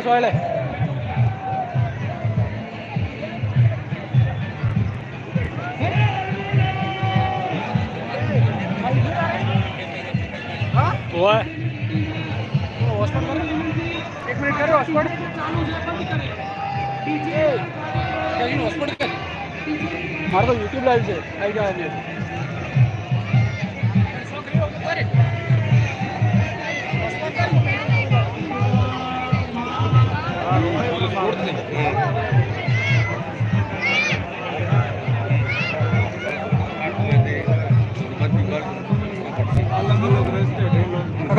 હાલ પેલા સોયલે ઓય એક મિનિટ કર્યો હોસ્પિટલ. મારે તો યુટ્યુબ લાઈવ છે. આવી જાય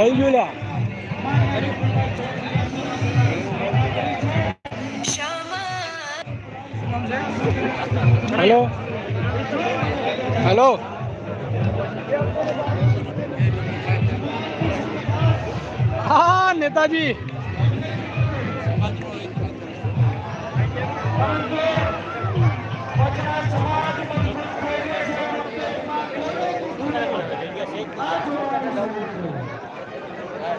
થઈ ગયું લ્યા હેલો હેલો હા નેતાજી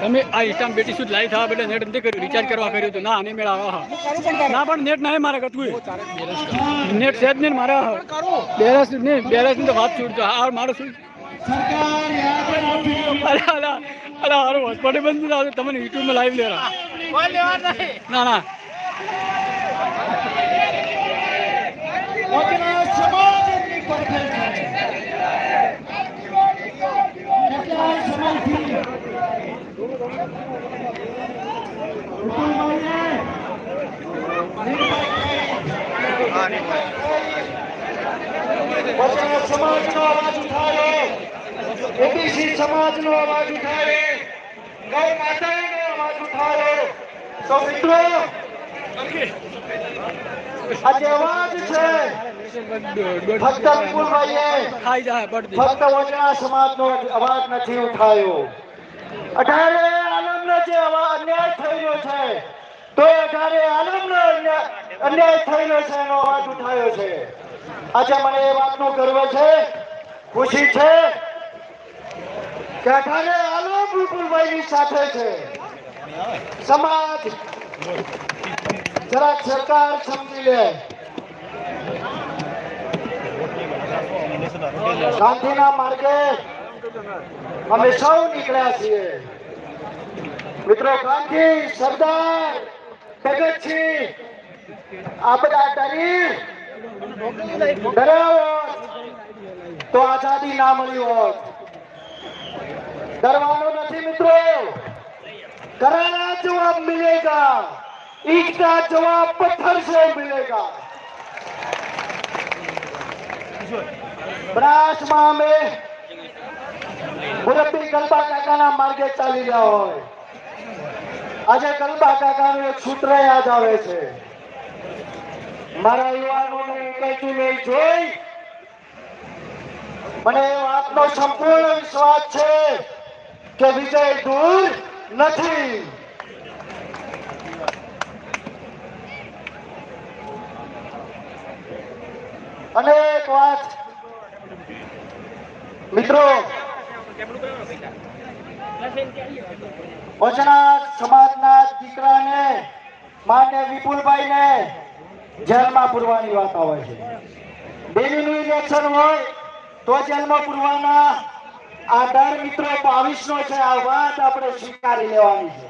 તમે આ ઇન્સ્ટામ બેટી શું લાઈવ થવા એટલે નેટ નથી કર્યું? રિચાર્જ કરવા કર્યું હતું ના નહીં મેળાવા હા. ના, પણ નેટ ના મારે કતું નેટ છે જ નહીં મારે બેરસ નહીં બેરસની તો વાત છૂટતો હા મારું શું? અરે બંધ ના તમને યુટ્યુબમાં લાઈવ લેવા. ના ના. સમાજનો અવાજ ઉઠાવે ઓબીસી સમાજનો અવાજ ઉઠાવે અવાજ ઉઠાવે તો મિત્રો આ અવાજ છે ફક્ત બળદી ફક્ત વચના સમાજનો અવાજ નથી ઉઠાયો અઢારે આલમનો જે અન્યાય થઈ રહ્યો છે તો અઢારે આલમનો અન્યાય થઈ છે, એનો અવાજ ઉઠાયો છે. આજે મને એ વાતનો ગર્વ છે, ખુશી છે કે અઢારે આલમ વિપુલભાઈની સાથે છે. સમાજ જરાક સરકાર સમજી લે. ગાંધીના માર્ગે અમે સૌ નીકળ્યા છીએ. મિત્રો, ગાંધી સરદાર ભગતસિંહ આ બધા ડરી ડર્યા હોત તો આઝાદી ના મળી હોત ડરવાનું નથી મિત્રો करारा जवाब मिलेगा ईट का जवाब पत्थर से मिलेगा બનાસમાં અમે મુરબ્બી ગલબા કાકાના માર્ગે ચાલી રહ્યા હોય આજે ગલબા કાકાનું એક સૂત્ર યાદ આવે છે. મારા યુવાનોને કહેતું નહીં જોઈ? મને એ વાતનો સંપૂર્ણ વિશ્વાસ છે કે વિજય દૂર નથી. અને એક વાત, મિત્રો વચના સમાજના દીકરાને માન્ય વિપુલભાઈને જેલમાં પૂરવાની વાત આવે છે. દિલ્હીનું ઇલેક્શન હોય તો જેલમાં પૂરવાના આ દર મિત્રો બાવીસ નો છે. આ વાત આપણે સ્વીકારી લેવાની છે.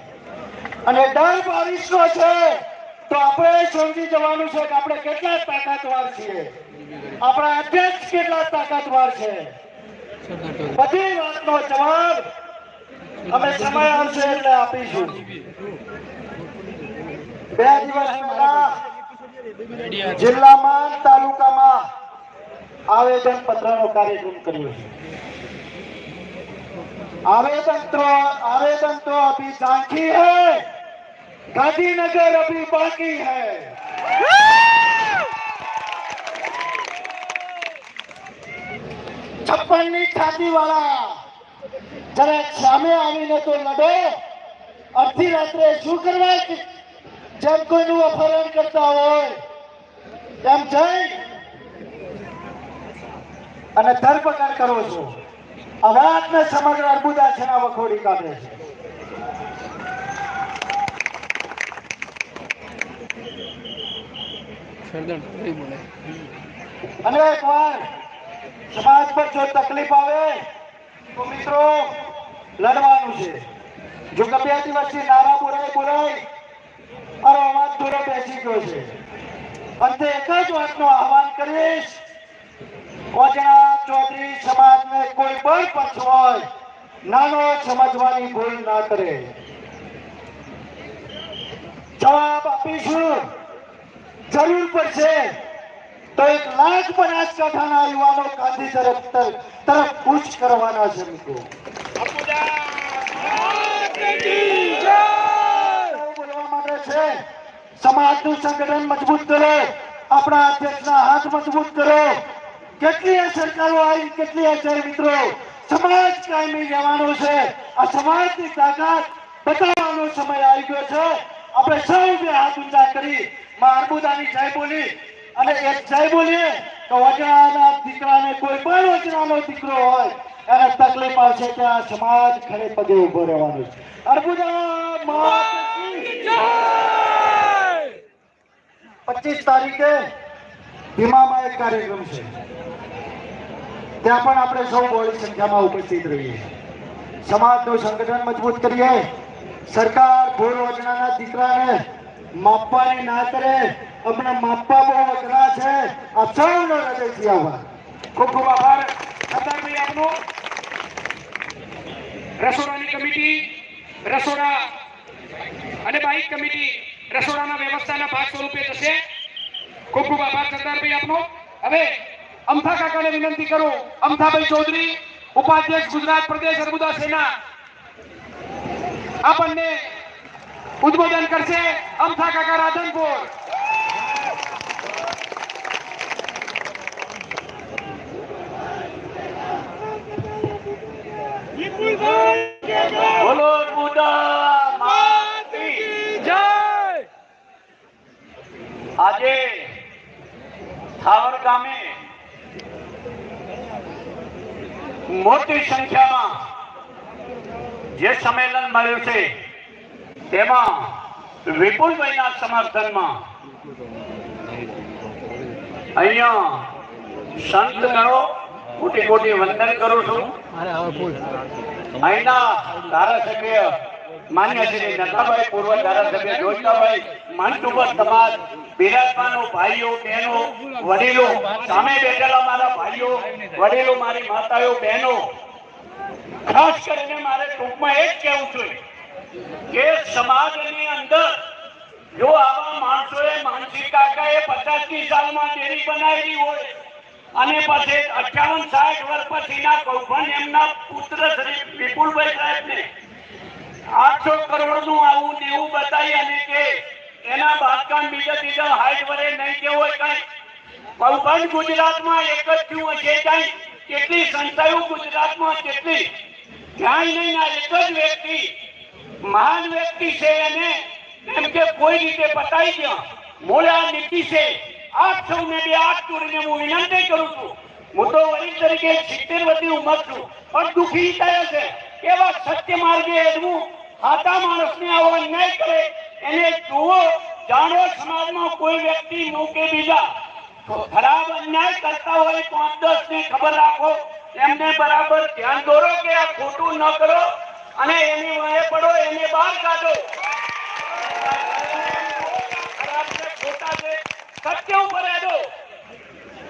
અને દર બાવીસ નો છે તો આપણે સમજી જવાનું છે કે આપણે કેટલા તાકાતવાર છીએ. આપણા અધ્યક્ષ કેટલા તાકાતવાર છે. બધી વાતનો જવાબ અમે સમય આવશે એટલે આપીશું બે દિવસ પહેલા જિલ્લામાં તાલુકામાં આવેદન પત્રનો કાર્યક્રમ કર્યો છે आवेदन तो आवेदन तो अभी बाकी है गांधीनगर अभी बाकी है छप्पन ની છાતી જરા સામે આવીને તો લડો અડધી રાત્રે શું કરવા જેમ કોઈનું અપહરણ કરતા હોય એમ જઈ અને ધરપકડ કરો છો. અવાજને સમગ્ર અર્બુદા છે ને વખોડી કાઢે છે. અને એકવાર સમાજ પર જો તકલીફ આવે તો મિત્રો, લડવાનું છે. જો કપિયાતી વચ્ચે નારા બોલાય બોલાય અરે અવાજ દૂર બેસી ગયો છે. અંતે એક જ વાતનું આહવાન કરીશ. ઓજણા ચૌધરી સમાજને કોઈ પણ પક્ષ હોય, નાનો સમજવાની ભૂલ ના કરે. જવાબ આપીશું. જરૂર પડશે. તો એક લાખ બનાસકાંઠાના યુવાનો ગાંધી તરફ તરફ કૂચ કરવાના છે મિત્રો. આવી, કેટલી છે મિત્રો? સમાજ કાયમી જવાનો છે. આ સમાજની તાકાત બતાવવાનો સમય આવી ગયો છે. આપણે સૌ બે હાથ ઊંચા કરી, માં અર્બુદાની જય બોલી અને એક જય બોલીએ તો વચનાના દીકરાને કોઈ પણ વચનાનો દીકરો હોય એને તકલીફ આવશે કે આ સમાજ ખડે પગે ઊભો રહેવાનો છે. અર્બુદા પચીસ તારીખે ભીમામાં એક કાર્યક્રમ છે. ત્યાં પણ આપણે સૌ બહોળી સંખ્યામાં ઉપસ્થિત રહીએ. સમાજનું સંગઠન મજબૂત કરીએ. સરકાર ભૂલ યોજનાના દીકરાને માપવાની ના કરે. આપણે માપવા બહુ અઘરા છે. આ સૌનો હૃદયથી આભાર. ખૂબ ખૂબ આભાર. સરદારભાઈ આપનો. રસોડાની કમિટી, રસોડા અને બાઇક કમિટી રસોડાના વ્યવસ્થાના ભાગ સ્વરૂપે થશે. ખૂબ ખૂબ આભાર સરદારભાઈ આપનો. હવે અમથા કાકાને વિનંતી કરું. અમથાભાઈ ચૌધરી, ઉપાધ્યક્ષ ગુજરાત પ્રદેશ અર્બુદા સેના. આપણને ઉદ્બોધન કરશે અમથા કાકા રાધનપુર. આજે થાવર ગામે મોટી સંખ્યામાં જે સંમેલન મળ્યું છે તેમાં વિપુલભાઈના સમર્થનમાં અહીંયા સંત ગણો મોટી મોટી વંદન કરું છું. અહીંના ધારાસભ્ય માન્ય શ્રી નથાભાઈ પૂર્વ ધારાસભ્ય જોઈતાભાઈ મનસુબર સમાજ, બિરાજમાનો ભાઈઓ, બહેનો, વડીલો, સામે બેઠેલા મારા ભાઈઓ, વડીલો, મારી માતાઓ, બહેનો. ખાસ કરીને મારે ટૂંકમાં એ જ કહેવું છે કે સમાજની અંદર જો આવા માણસોએ માનસિક કાકાએ પચાસની સાલમાં ડેરી બનાવી હોય અને પછી અઠાવન સાઠ વર્ષ પછીના કૌભાંડ એમના પુત્ર શ્રી વિપુલભાઈ સાહેબને આઠસો કરોડનું આવું એવું બતાવી અને કે એના બાંધકામ બીજા ત્રીજા હાઈટ વરે નહીં કે હોય કઈ. પણ ગુજરાતમાં એક જ થયું હશે કઈ. કેટલી સંસ્થાઓ ગુજરાતમાં કેટલી? ધ્યાન નહીં ના, એક જ વ્યક્તિ. મહાન વ્યક્તિ છે એને એમ કે કોઈ રીતે પતાવી દો મોડા નીતિ છે. આપ સૌને બે હાથ જોડીને હું વિનંતી કરું છું. હું તો વરિષ્ઠ તરીકે સિત્તેર વર્ષની ઉંમર છું. પણ દુઃખી થયો છે. એવા સત્ય માર્ગે હેડવું હાથા માણસને આવો અન્યાય કરે. એને જુઓ, જાણો સમાજમાં કોઈ વ્યક્તિ મૂકે બીજા. ખરાબ અન્યાય કરતા હોય પાંચ દસ ને ખબર રાખો. એમને બરાબર ધ્યાન દોરો કે આ ખોટું ન કરો અને એની વહે પડો, એને બહાર કાઢો. સત્ય ઉપર એડો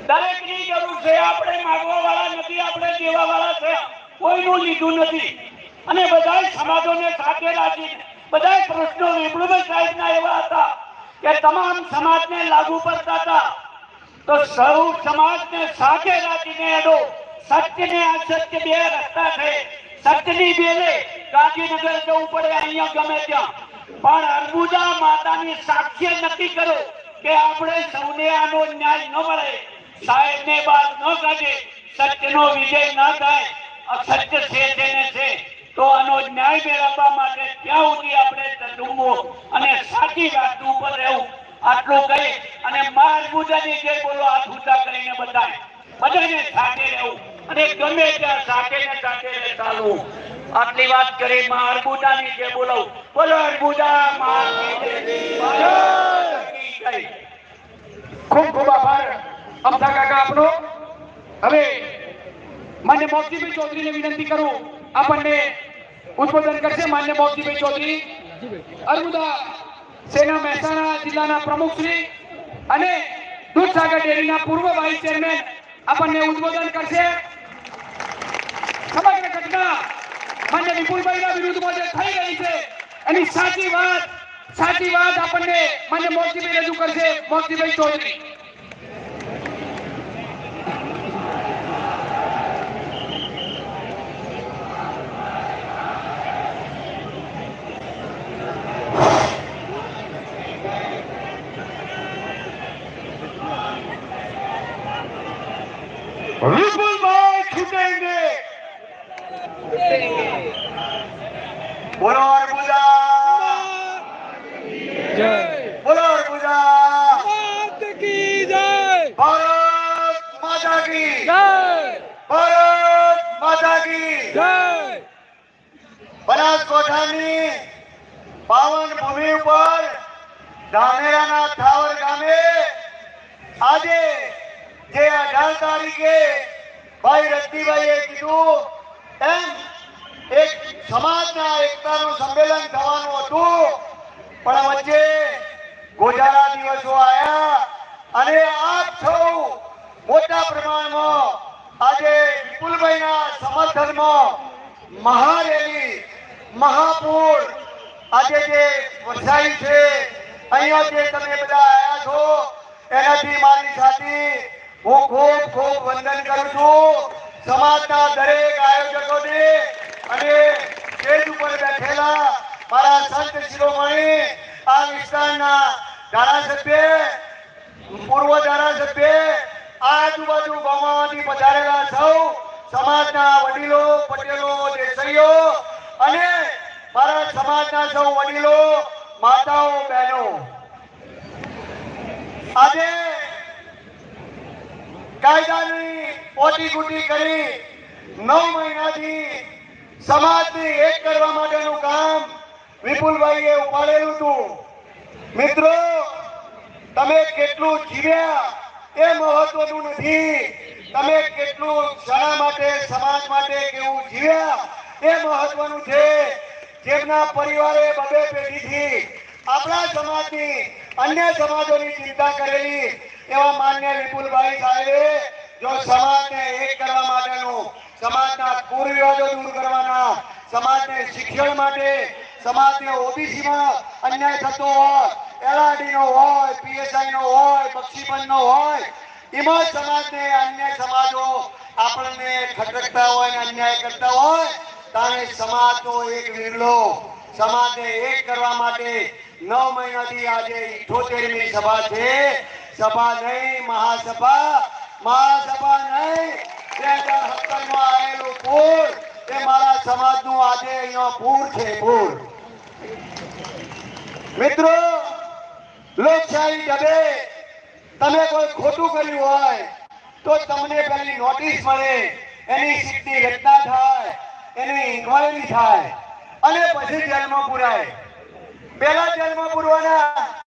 દરેકની જરૂર છે, આપણે માગવા વાળા નથી, આપણે દેવા વાળા છે. કોઈનું લીધું નથી. અને બધા સમાજોને સાથે રાખીને બધા પ્રશ્નો સાહેબ સાહેબના એવા હતા કે તમામ સમાજને લાગુ પડતા હતા. તો સૌ સમાજને સાથે રાખીને એનો સત્ય ને અસત્ય બે રસ્તા છે. સત્યની બેલે ગાંધીનગર જવું પડે અહીંયા ગમે ત્યાં. પણ અર્બુદા માતાની સાક્ષી નક્કી કરો કે આપણે સૌને આનો ન્યાય ન મળે. સાહેબને બાદ ન કાઢે. સત્યનો વિજય ન થાય. અસત્ય છે તેને છે. તો આનો ન્યાય મેળવવા માટે ત્યાં સુધી આપણે તડુમો અને સાચી વાત ઉપર રહેવું. આટલું કહી અને માર મુજાની જે બોલો હાથ ઊંચા કરીને બધાય બધાને સાથે રહેવું. અને ગમે ત્યાં સાથે ને સાથે ચાલવું આટલી વાત કરી માં અર્બુદાની જે બોલો. બોલો અર્બુદા માં ખૂબ ખૂબ આભાર. અમથા કાકા આપનો. હવે મને મોક્ષીભાઈ ચૌધરીને વિનંતી કરું. આપણને ઉદ્બોધન કરશે માન્ય મોક્ષીભાઈ ચૌધરી અર્બુદા સેના મહેસાણા જિલ્લાના પ્રમુખ શ્રી અને દૂધસાગર ડેરીના પૂર્વ વાઇસ ચેરમેન આપણને ઉદ્બોધન કરશે. સમગ્ર ઘટના માન્ય વિપુલભાઈના વિરુદ્ધમાં જે થઈ રહી છે, એની સાચી વાત સાચી વાત આપણને માન્ય મોક્ષીભાઈ રજૂ કરશે મોક્ષીભાઈ ચૌધરી વિપુલભાઈ છૂટેંગે બોલો અર્બુદા જય! બોલો અર્બુદા માત કી જય! ભારત માતા કી! જય! ભારત માતા કી! જય! બનાસકાંઠાની પાવન ભૂમિ ઉપર ધાનેરાના થાવર ગામે આજે જે અઢાર તારીખે ભાઈ રજનીભાઈએ કીધું એમ એક સમાજના એકતાનું સંમેલન થવાનું હતું. પણ વચ્ચે ગોજારા દિવસો આવ્યા અને આપ સૌ મોટા પ્રમાણમાં આજે વિપુલભાઈના સમર્થનમાં મહારેલી મહાપૂર આજે જે વરસાઈ છે, અહીંયા જે તમે બધા આવ્યા છો, એનાથી મારી સાથે હું ખૂબ ખૂબ વંદન કરું છું. સમાજના દરેક આયોજકોને અને સ્ટેજ ઉપર બેઠેલા મારા સંત શિરોમણી આ વિસ્તારના ધારાસભ્ય, પૂર્વ ધારાસભ્ય, આજુબાજુ ગામમાંથી પધારેલા સૌ સમાજના વડીલો, પટેલો, દેસાઈઓ અને મારા સમાજના સૌ વડીલો, માતાઓ, બહેનો. આજે કાયદાની ઓટી કરી નવ મહિનાથી સમાજને એક કરવા માટેનું કામ વિપુલભાઈએ ઉપાડેલું હતું. મિત્રો, તમે કેટલું જીવ્યા એ મહત્વનું નથી. તમે કેટલું શાળા માટે, સમાજ માટે કેવું જીવ્યા એ મહત્વનું છે. જેમના પરિવારે બબે પેઢીથી આપણા સમાજની, અન્ય સમાજોની ચિંતા કરેલી એવા માન્ય વિપુલભાઈ સાહેબે જો સમાજને એક કરવા માટેનું સમાજના કુરિવાજો દૂર કરવાના. સમાજને શિક્ષણ માટે સમાજને ઓબીસીમાં અન્યાય થતો હોય એલઆરડી નો હોય પીએસઆઈ નો હોય બક્ષીબંધ હોય, એમાં સમાજને અન્ય સમાજો આપણને ખટકતા હોય અન્યાય કરતા હોય તારે સમાજનો એક વિરલો, સમાજને એક કરવા માટે નવ મહિનાથી આજે ઇઠોતેરમી સભા છે. સભા નહીં, મહાસભા મહાસભા નહીં. બે આવેલું પૂર એ મારા સમાજનું આજે અહીંયા પૂર છે, પૂર. મિત્રો, લોકશાહી ડબે. તમે કોઈ ખોટું કર્યું હોય, તો તમને પેલી નોટિસ મળે. એની સીટની રચના થાય, એની ઇન્કવાયરી થાય. અને પછી જેલમાં પુરાય. પહેલા જેલમાં પુરવાના.